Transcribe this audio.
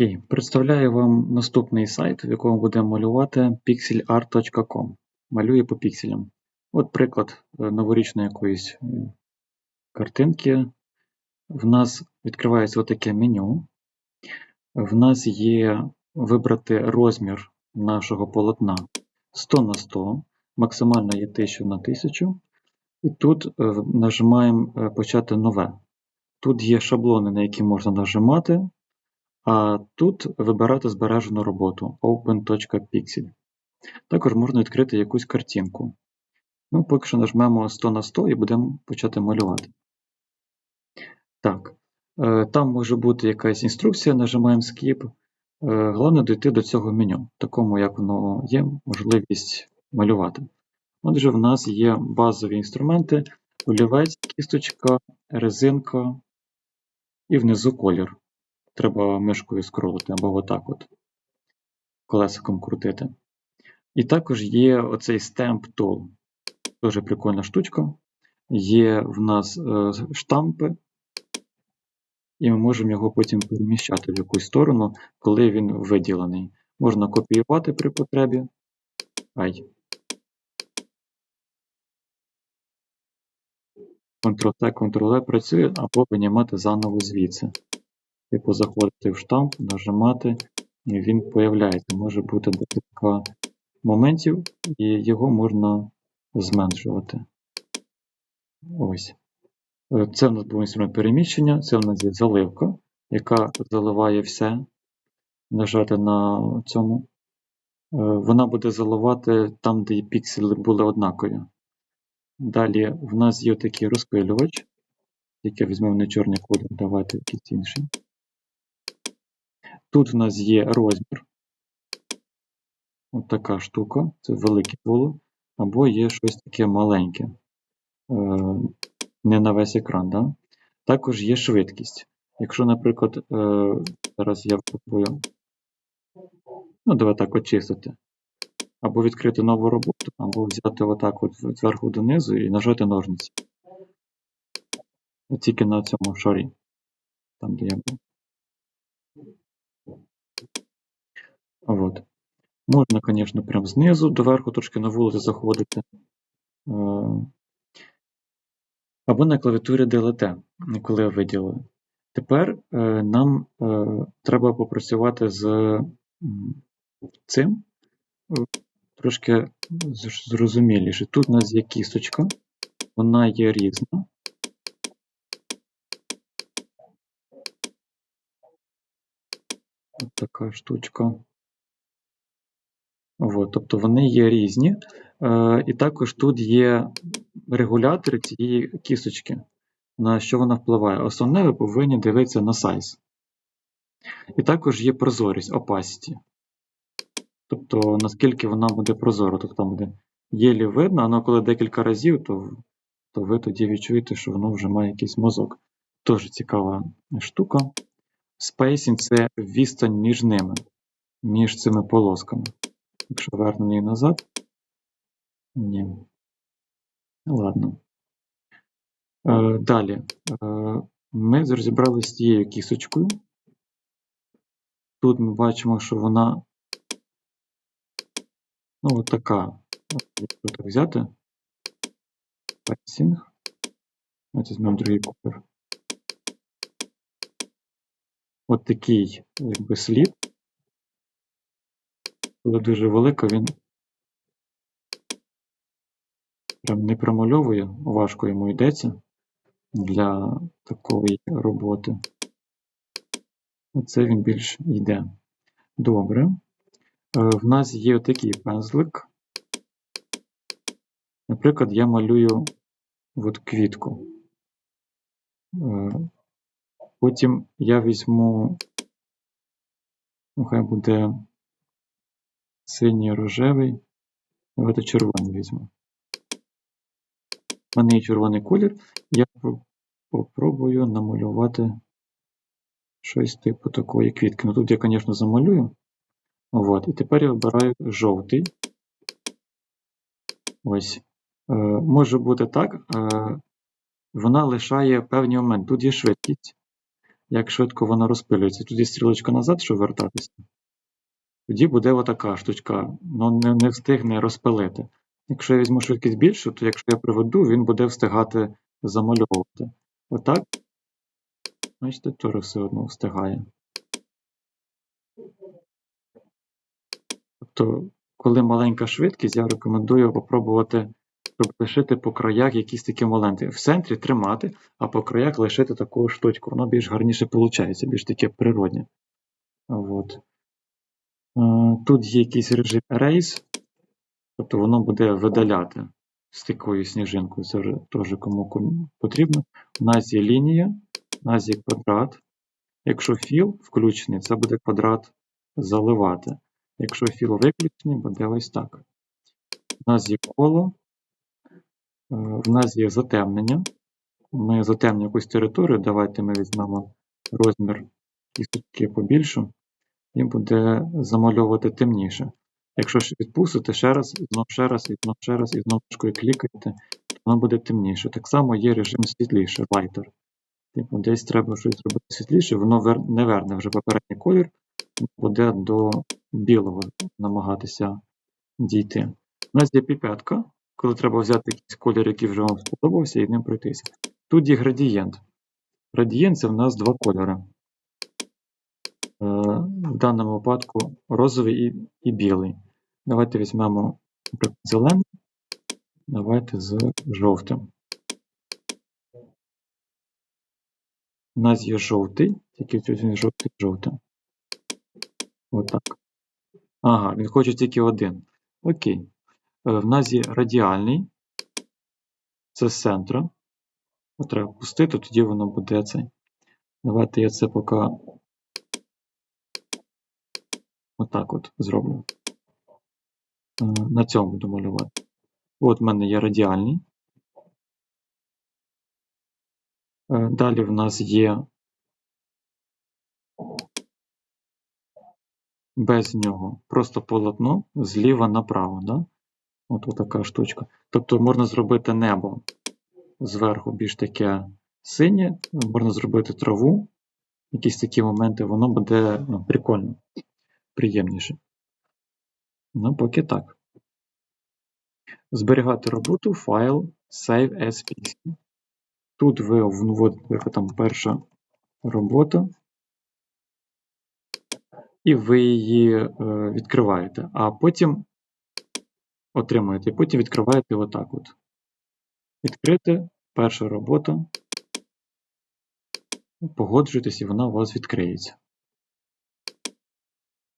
Окей, представляю вам наступний сайт, в якому будемо малювати pixelart.com. Малює по пікселям. От приклад е, новорічної якоїсь е, картинки. В нас відкривається таке меню. В нас є вибрати розмір нашого полотна 100 на 100, максимально є 1000 на 1000. І тут е, нажимаємо почати нове. Тут є шаблони, на які можна нажимати. А тут вибирати збережену роботу open.pixel. Також можна відкрити якусь картинку. Ну, Поки що нажмемо 100 на 100 і будемо почати малювати. Так, е, Там може бути якась інструкція, нажимаємо Skip. Е, головне дійти до цього меню, такому, як воно є, можливість малювати. Отже, в нас є базові інструменти: олівець, кісточка, резинка і внизу колір треба мишкою скролити або отак от колесиком крутити. І також є оцей Stamp Tool. Дуже прикольна штучка. Є в нас е, штампи, і ми можемо його потім переміщати в якусь сторону, коли він виділений. Можна копіювати при потребі. Ай. Ctrl-C, Ctrl-E працює, або винімати заново звідси. Типу заходити в штамп, нажимати, і він появляється. Може бути декілька моментів, і його можна зменшувати. Ось. Е, це в нас був інструмент переміщення, це в нас є заливка, яка заливає все. Нажати на цьому. Е, вона буде заливати там, де пікселі були однакові. Далі в нас є такий розпилювач. Тільки візьмемо не чорний колір, давайте якийсь інший. Тут в нас є розмір. От така штука, це велике поле, або є щось таке маленьке, е, не на весь екран. Да? Також є швидкість. Якщо, наприклад, е, зараз я спробую, ну, давай так очистити, або відкрити нову роботу, або взяти отак от зверху донизу і нажати ножниці. Тільки на цьому шарі, там де я був. От. Можна, звісно, прямо знизу доверху трошки на вулиці заходити. Е, або на клавіатурі DLT, коли виділили. Тепер е, нам е, треба попрацювати з цим трошки зрозуміліше. Тут у нас є кісточка, вона є різна. Ось така штучка. От, тобто вони є різні. Е, І також тут є регулятори цієї кісточки, на що вона впливає. Основне, ви повинні дивитися на сайз. І також є прозорість opacity. Тобто, наскільки вона буде прозора. Тобто там буде єлі видно, але коли декілька разів, то то ви тоді відчуєте, що воно вже має якийсь мозок. Дуже цікава штука. Spacing це відстань між ними, між цими полосками. Якщо вернемо її назад. Ні. Ладно. Е, Далі. Е, Ми розібралися з цією кісочкою. Тут ми бачимо, що вона ну, от така. Якщо так взяти. Пасінг. Давайте візьмемо другий колір. От такий якби слід коли дуже велика, він прям не промальовує, важко йому йдеться для такої роботи. Оце він більш йде. Добре. Е, в нас є такий пензлик. Наприклад, я малюю от квітку. Е, потім я візьму, ну, хай буде синій рожевий. Давайте червоний візьму. У мене є червоний колір. Я попробую намалювати щось типу такої квітки. Ну тут я, звісно, замалюю. От. І тепер я вибираю жовтий. Ось. Е, Може бути так. Е, Вона лишає певний момент. Тут є швидкість. як швидко воно розпилюється. Тут є стрілочка назад, щоб вертатися. Тоді буде отака штучка, ну не, не встигне розпилити. Якщо я візьму швидкість більшу, то якщо я приведу, він буде встигати замальовувати. Отак, бачите, теж все одно встигає. Тобто, коли маленька швидкість, я рекомендую попробувати щоб лишити по краях якісь такі моменти. В центрі тримати, а по краях лишити таку штучку. Воно більш гарніше виходить, більш таке природне. От. Е, Тут є якийсь режим Erase, тобто воно буде видаляти з такою сніжинкою. Це вже теж кому потрібно. У нас є лінія, у нас є квадрат. Якщо філ включений, це буде квадрат заливати. Якщо філ виключений, буде ось так. У нас є коло, е, в нас є затемнення. Ми затемнюємо якусь територію. Давайте ми візьмемо розмір кісточки побільшу, і буде замальовувати темніше. Якщо ж відпустите ще раз, і знов ще раз, і знов ще раз, і знову мишкою клікаєте, то воно буде темніше. Так само є режим світліше, lighter. Типу, десь треба щось зробити світліше, воно не верне вже попередній колір, буде до білого намагатися дійти. У нас є піпетка, коли треба взяти якийсь колір, який вже вам сподобався, і ним пройтися. Тут є градієнт. Градієнт це в нас два кольори. Е, В даному випадку розовий і, і білий. Давайте візьмемо зелений. Давайте з жовтим. У нас є жовтий, тільки він жовтий жовтим. Отак. Ага, він хоче тільки один. Окей. Е, В нас є радіальний. Це з центру. Треба пустити, тоді воно буде цей. Давайте я це поки отак от зроблю. Е, На цьому буду малювати. От в мене є радіальний. Е, Далі в нас є без нього просто полотно зліва направо. Да? От така штучка. Тобто можна зробити небо зверху більш таке синє, можна зробити траву, якісь такі моменти, воно буде ну, прикольно, приємніше. Ну, поки так. Зберігати роботу, файл Save as Pixel. Тут ви вводите там перша робота, і ви її е, відкриваєте, а потім отримуєте, і потім відкриваєте отак от. Відкрити, перша робота. Погоджуйтесь, і вона у вас відкриється.